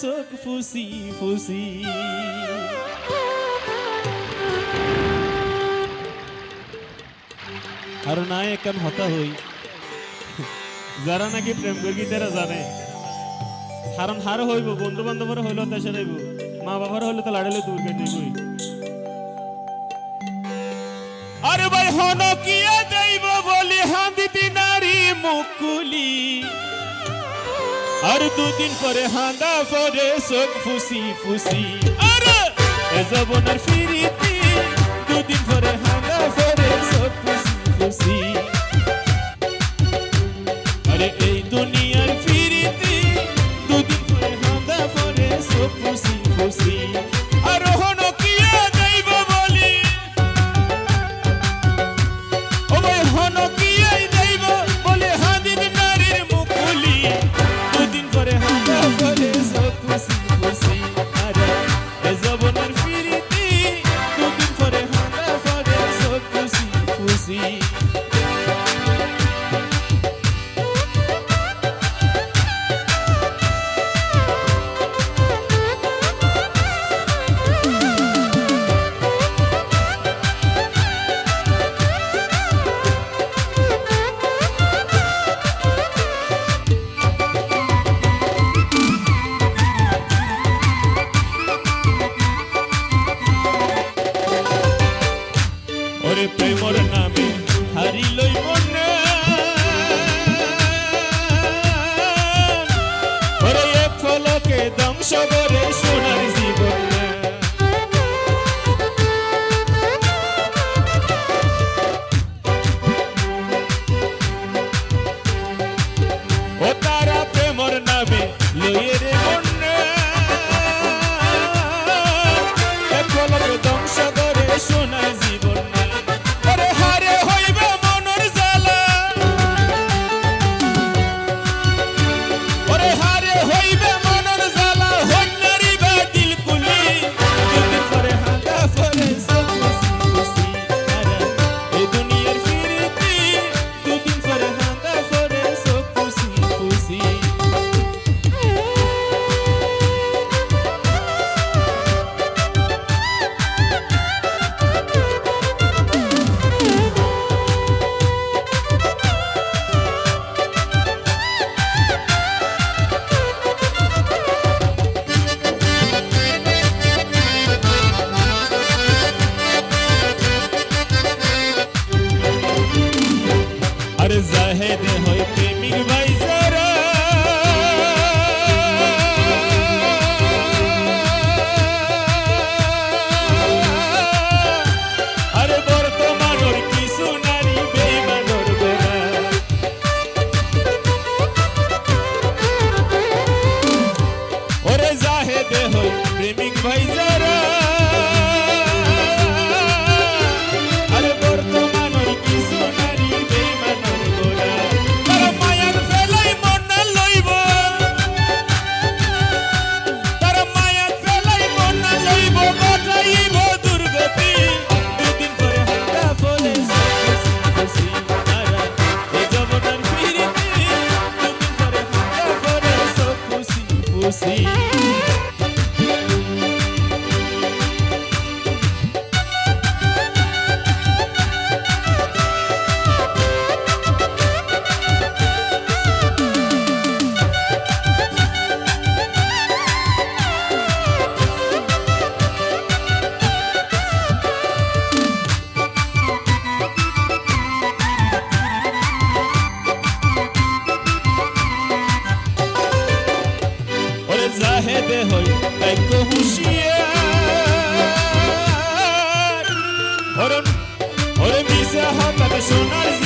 চোখ ফুসি ফুসি আর না এখন হতা হই যারা নাকি প্রেম করি তারা জানে হারণ হার হইব বন্ধু বান্ধবর হইলেও তা সেরাইব মা বাবার হইলে তো লাড়াইলে দূর কেটে আরে ভাই হন কি আর দুদিন পরে হাঁদা পরে চোখ ফুসি ফুসি জবনার ফিরিতি দুদিন পরে হাঁদা পরে চোখ ফুসি ফুসি আরে এই দুনিয়ার ফিরিতি দুদিন পরে হাঁদা পরে চোখ ফুসি see. Yo হইতে হই ভাগ্য হুঁশিয়া হরণ হরণ দিশা হাতাতে সোনার